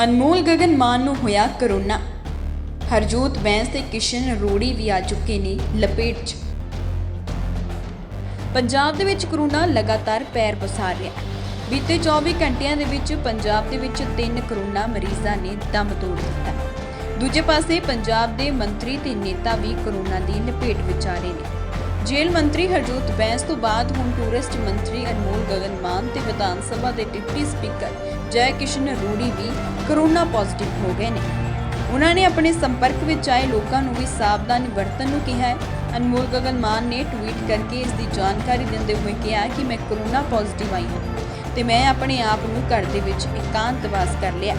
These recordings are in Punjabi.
ਅਨਮੋਲ ਗਗਨ ਮਾਨ ਨੂੰ ਹੋਇਆ ਕਰੋਨਾ। ਹਰਜੋਤ ਬੈਂਸ ਤੇ ਕਿਸ਼ਨ ਰੋੜੀ ਵੀ ਆ ਚੁੱਕੇ ਨੇ ਲਪੇਟ 'ਚ। ਪੰਜਾਬ ਦੇ ਵਿੱਚ ਕਰੋਨਾ ਲਗਾਤਾਰ ਪੈਰ ਪਸਾਰ ਰਿਹਾ ਹੈ। ਬੀਤੇ 24 ਘੰਟਿਆਂ ਦੇ ਵਿੱਚ ਪੰਜਾਬ ਦੇ ਵਿੱਚ ਤਿੰਨ ਕਰੋਨਾ ਮਰੀਜ਼ਾਂ ਨੇ ਦਮ ਤੋੜ ਦਿੱਤਾ। ਦੂਜੇ ਪਾਸੇ ਪੰਜਾਬ ਦੇ ਮੰਤਰੀ ਤੇ ਨੇਤਾ ਵੀ ਕਰੋਨਾ ਦੀ ਲਪੇਟ ਵਿੱਚ ਆ ਰਹੇ ਨੇ। ਜੇਲ੍ਹ ਮੰਤਰੀ ਹਰਜੋਤ ਬੈਂਸ ਤੋਂ ਬਾਅਦ ਹੁਣ ਟੂਰਿਸਟ ਮੰਤਰੀ ਅਨਮੋਲ ਗਗਨ ਮਾਨ ਤੇ ਵਿਧਾਨ ਸਭਾ ਦੇ ਡਿਪਟੀ ਸਪੀਕਰ ਜੈ ਕਿਸ਼ਨ ਰੂੜੀ ਵੀ ਕਰੋਨਾ ਪੋਜ਼ਿਟਿਵ ਹੋ ਗਏ ਨੇ। ਉਹਨਾਂ ਨੇ ਆਪਣੇ ਸੰਪਰਕ ਵਿੱਚ ਆਏ ਲੋਕਾਂ ਨੂੰ ਵੀ ਸਾਵਧਾਨੀ ਵਰਤਣ ਨੂੰ ਕਿਹਾ ਹੈ। ਅਨਮੋਲ ਗਗਨ ਮਾਨ ਨੇ ਟਵੀਟ ਕਰਕੇ ਇਸ ਦੀ ਜਾਣਕਾਰੀ ਦਿੰਦੇ ਹੋਏ ਕਿਹਾ ਕਿ ਮੈਂ ਕਰੋਨਾ ਪੋਜ਼ਿਟਿਵ ਆਈ ਹਾਂ ਤੇ ਮੈਂ ਆਪਣੇ ਆਪ ਨੂੰ ਘਰ ਦੇ ਵਿੱਚ ਇਕਾਂਤਵਾਸ ਕਰ ਲਿਆ।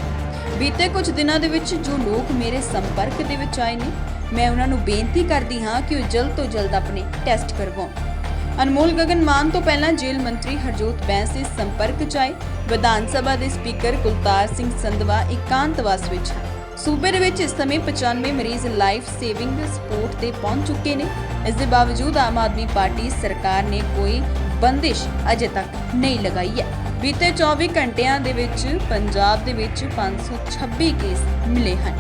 ਬੀਤੇ ਕੁਝ ਦਿਨਾਂ ਦੇ ਵਿੱਚ ਜੋ ਲੋਕ ਮੇਰੇ ਸੰਪਰਕ ਦੇ ਵਿੱਚ ਆਏ ਨੇ, ਮੈਂ ਉਹਨਾਂ ਨੂੰ ਬੇਨਤੀ ਕਰਦੀ ਹਾਂ ਕਿ ਉਹ ਜਲਦ ਤੋਂ ਜਲਦ ਆਪਣੇ ਟੈਸਟ ਕਰਵਾਉਣ। ਅਨਮੋਲ ਗਗਨ ਮਾਨ ਤੋਂ ਪਹਿਲਾਂ ਜੇਲ੍ਹ ਮੰਤਰੀ ਹਰਜੋਤ ਬੈਂਸ ਦੇ ਸੰਪਰਕ 'ਚ ਆਏ। ਵਿਧਾਨ ਸਭਾ ਦੇ ਸਪੀਕਰ ਕੁਲਤਾਰ ਸਿੰਘ ਸੰਧਵਾ ਇਕਾਂਤਵਾਸ ਵਿੱਚ ਹਨ। ਸੂਬੇ ਦੇ ਵਿੱਚ ਇਸ ਸਮੇਂ 95 ਮਰੀਜ਼ ਲਾਈਫ ਸੇਵਿੰਗ ਸਪੋਰਟ ਤੇ ਪਹੁੰਚ ਚੁੱਕੇ ਨੇ। ਇਸ ਦੇ ਬਾਵਜੂਦ ਆਮ ਆਦਮੀ ਪਾਰਟੀ ਸਰਕਾਰ ਨੇ ਕੋਈ ਬੰਦਿਸ਼ ਅਜੇ ਤੱਕ ਨਹੀਂ ਲਗਾਈ ਹੈ। ਬੀਤੇ 24 ਘੰਟਿਆਂ ਦੇ ਵਿੱਚ ਪੰਜਾਬ ਦੇ ਵਿੱਚ 526 ਕੇਸ ਮਿਲੇ ਹਨ।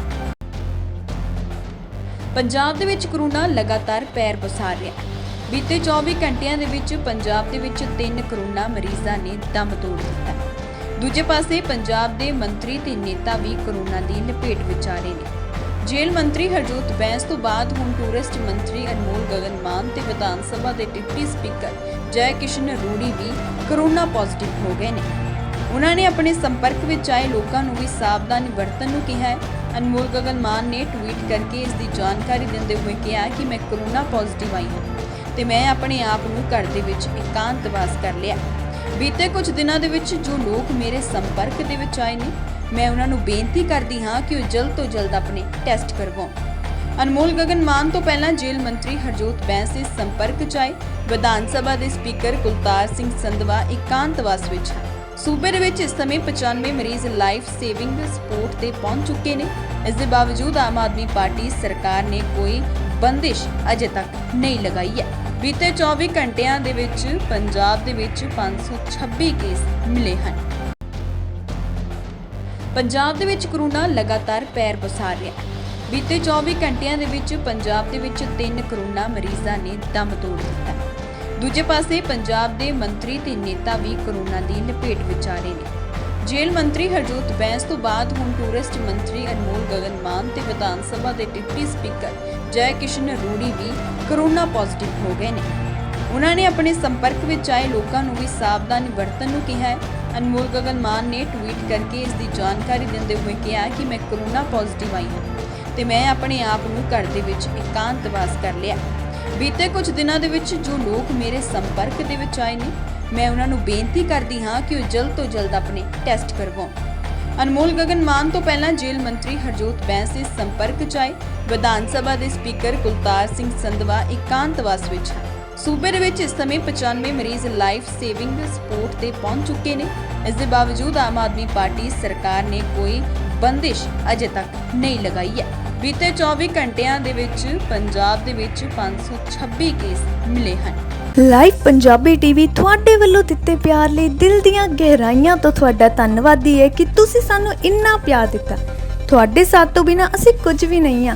ਪੰਜਾਬ ਦੇ ਵਿੱਚ ਕਰੋਨਾ ਲਗਾਤਾਰ ਪੈਰ ਪਸਾਰ ਰਿਹਾ ਹੈ। ਬੀਤੇ 24 ਘੰਟਿਆਂ ਦੇ ਵਿੱਚ ਪੰਜਾਬ ਦੇ ਵਿੱਚ ਤਿੰਨ ਕਰੋਨਾ ਮਰੀਜ਼ਾਂ ਨੇ ਦਮ ਤੋੜ ਦਿੱਤਾ। ਦੂਜੇ ਪਾਸੇ ਪੰਜਾਬ ਦੇ ਮੰਤਰੀ ਤੇ ਨੇਤਾ ਵੀ ਕਰੋਨਾ ਦੀ ਲਪੇਟ ਵਿੱਚ ਆ ਰਹੇ ਨੇ। ਜੇਲ੍ਹ ਮੰਤਰੀ ਹਰਜੋਤ ਬੈਂਸ ਤੋਂ ਬਾਅਦ ਹੁਣ ਟੂਰਿਸਟ ਮੰਤਰੀ ਅਨਮੋਲ ਗਗਨ ਮਾਨ ਤੇ ਵਿਧਾਨ ਸਭਾ ਦੇ ਡਿਪਟੀ ਸਪੀਕਰ ਜੈ ਕਿਸ਼ਨ ਰੂੜੀ ਵੀ ਕਰੋਨਾ ਪੋਜ਼ਿਟਿਵ ਹੋ ਗਏ ਨੇ। ਉਹਨਾਂ ਨੇ ਆਪਣੇ ਸੰਪਰਕ ਵਿੱਚ ਆਏ ਲੋਕਾਂ ਨੂੰ ਵੀ ਸਾਵਧਾਨੀ ਵਰਤਣ ਨੂੰ ਕਿਹਾ ਹੈ। ਅਨਮੋਲ ਗਗਨ ਮਾਨ ਨੇ ਟਵੀਟ ਕਰਕੇ ਇਸ ਦੀ ਜਾਣਕਾਰੀ ਦਿੰਦੇ ਹੋਏ ਕਿਹਾ ਕਿ ਮੈਂ ਕਰੋਨਾ ਪੋਜ਼ਿਟਿਵ ਆਈ ਹਾਂ। ਤੇ ਮੈਂ ਆਪਣੇ ਆਪ ਨੂੰ ਘਰ ਦੇ ਵਿੱਚ ਇਕਾਂਤਵਾਸ ਕਰ ਲਿਆ। ਬੀਤੇ ਕੁਝ ਦਿਨਾਂ ਦੇ ਵਿੱਚ ਜੋ ਲੋਕ ਮੇਰੇ ਸੰਪਰਕ ਦੇ ਵਿੱਚ ਆਏ ਨੇ, ਮੈਂ ਉਹਨਾਂ ਨੂੰ ਬੇਨਤੀ ਕਰਦੀ ਹਾਂ ਕਿ ਉਹ ਜਲਦ ਤੋਂ ਜਲਦ ਆਪਣੇ ਟੈਸਟ ਕਰਵਾਉਣ। ਅਨਮੋਲ ਗਗਨ ਮਾਨ ਤੋਂ ਪਹਿਲਾਂ ਜੇਲ੍ਹ ਮੰਤਰੀ ਹਰਜੋਤ ਬੈਂਸ ਦੇ ਸੰਪਰਕ 'ਚ ਆਏ। ਵਿਧਾਨ ਸਭਾ ਦੇ ਸਪੀਕਰ ਕੁਲਤਾਰ ਸਿੰਘ ਸੰਧਵਾ ਇਕਾਂਤਵਾਸ ਵਿੱਚ ਹਨ। ਸੂਬੇ ਦੇ ਵਿੱਚ ਇਸ ਸਮੇਂ 95 ਮਰੀਜ਼ ਲਾਈਫ ਸੇਵਿੰਗ ਸਪੋਰਟ ਤੇ ਪਹੁੰਚ ਚੁੱਕੇ ਨੇ। ਇਸ ਦੇ ਬਾਵਜੂਦ ਆਮ ਆਦਮੀ ਪਾਰਟੀ ਸਰਕਾਰ ਨੇ ਕੋਈ ਬੰਦਿਸ਼ ਅਜੇ ਤੱਕ ਨਹੀਂ ਲਗਾਈ ਹੈ। ਬੀਤੇ 24 ਘੰਟਿਆਂ ਦੇ ਵਿੱਚ ਪੰਜਾਬ ਦੇ ਵਿੱਚ 526 ਕੇਸ ਮਿਲੇ ਹਨ। ਪੰਜਾਬ ਦੇ ਵਿੱਚ ਕਰੋਨਾ ਲਗਾਤਾਰ ਪੈਰ ਪਸਾਰ ਰਿਹਾ ਹੈ। ਬੀਤੇ 24 ਘੰਟਿਆਂ ਦੇ ਵਿੱਚ ਪੰਜਾਬ ਦੇ ਵਿੱਚ ਤਿੰਨ ਕਰੋਨਾ ਮਰੀਜ਼ਾਂ ਨੇ ਦਮ ਤੋੜ ਦਿੱਤਾ ਦੂਜੇ ਪਾਸੇ ਪੰਜਾਬ ਦੇ ਮੰਤਰੀ ਤੇ ਨੇਤਾ ਵੀ ਕਰੋਨਾ ਦੀ ਲਪੇਟ ਵਿੱਚ ਆ ਰਹੇ ਨੇ। ਜੇਲ੍ਹ ਮੰਤਰੀ ਹਰਜੋਤ ਬੈਂਸ ਤੋਂ ਬਾਅਦ ਹੁਣ ਟੂਰਿਸਟ ਮੰਤਰੀ ਅਨਮੋਲ ਗਗਨ ਮਾਨ ਤੇ ਵਿਧਾਨ ਸਭਾ ਦੇ ਡਿਪਟੀ ਸਪੀਕਰ ਜੈ ਕਿਸ਼ਨ ਰੂੜੀ ਵੀ ਕਰੋਨਾ ਪੋਜ਼ਿਟਿਵ ਹੋ ਗਏ ਨੇ। ਉਹਨਾਂ ਨੇ ਆਪਣੇ ਸੰਪਰਕ ਵਿੱਚ ਆਏ ਲੋਕਾਂ ਨੂੰ ਵੀ ਸਾਵਧਾਨੀ ਵਰਤਣ ਨੂੰ ਕਿਹਾ ਹੈ। ਅਨਮੋਲ ਗਗਨ ਮਾਨ ਨੇ ਟਵੀਟ ਕਰਕੇ ਇਸ ਦੀ ਜਾਣਕਾਰੀ ਦਿੰਦੇ ਹੋਏ ਕਿਹਾ ਕਿ ਮੈਂ ਕਰੋਨਾ ਪੋਜ਼ਿਟਿਵ ਆਈ ਹਾਂ ਤੇ ਮੈਂ ਆਪਣੇ ਆਪ ਨੂੰ ਘਰ ਦੇ ਵਿੱਚ ਇਕਾਂਤਵਾਸ ਕਰ ਲਿਆ। ਬੀਤੇ ਕੁਝ ਦਿਨਾਂ ਦੇ ਵਿੱਚ ਜੋ ਲੋਕ ਮੇਰੇ ਸੰਪਰਕ ਦੇ ਵਿੱਚ ਆਏ ਨੇ, ਮੈਂ ਉਹਨਾਂ ਨੂੰ ਬੇਨਤੀ ਕਰਦੀ ਹਾਂ ਕਿ ਉਹ ਜਲਦ ਤੋਂ ਜਲਦ ਆਪਣੇ ਟੈਸਟ ਕਰਵਾਉਣ। ਅਨਮੋਲ ਗਗਨ ਮਾਨ ਤੋਂ ਪਹਿਲਾਂ ਜੇਲ੍ਹ ਮੰਤਰੀ ਹਰਜੋਤ ਬੈਂਸ ਦੇ ਸੰਪਰਕ 'ਚ ਆਏ। ਵਿਧਾਨ ਸਭਾ ਦੇ ਸਪੀਕਰ ਕੁਲਤਾਰ ਸਿੰਘ ਸੰਧਵਾ ਇਕਾਂਤਵਾਸ ਵਿੱਚ ਹਨ। ਸੂਬੇ ਦੇ ਵਿੱਚ ਇਸ ਸਮੇਂ 95 ਮਰੀਜ਼ ਲਾਈਫ ਸੇਵਿੰਗ ਸਪੋਰਟ ਤੇ ਪਹੁੰਚ ਚੁੱਕੇ ਨੇ। ਇਸ ਦੇ ਬਾਵਜੂਦ ਆਮ ਆਦਮੀ ਪਾਰਟੀ ਸਰਕਾਰ ਨੇ ਕੋਈ ਬੰਦਿਸ਼ ਅਜੇ ਤੱਕ ਨਹੀਂ ਲਗਾਈ ਹੈ। ਬੀਤੇ 24 ਘੰਟਿਆਂ ਦੇ ਵਿੱਚ ਪੰਜਾਬ ਦੇ ਵਿੱਚ 526 ਕੇਸ ਮਿਲੇ ਹਨ। ਲਾਈਵ ਪੰਜਾਬੀ ਟੀਵੀ ਤੁਹਾਡੇ ਵੱਲੋਂ ਦਿੱਤੇ ਪਿਆਰ ਲਈ ਦਿਲ ਦੀਆਂ ਗਹਿਰਾਈਆਂ ਤੋਂ ਤੁਹਾਡਾ ਧੰਨਵਾਦੀ ਹੈ ਕਿ ਤੁਸੀਂ ਸਾਨੂੰ ਇੰਨਾ ਪਿਆਰ ਦਿੱਤਾ। ਤੁਹਾਡੇ ਸਾਥ ਤੋਂ ਬਿਨਾ ਅਸੀਂ ਕੁਝ ਵੀ ਨਹੀਂ ਆ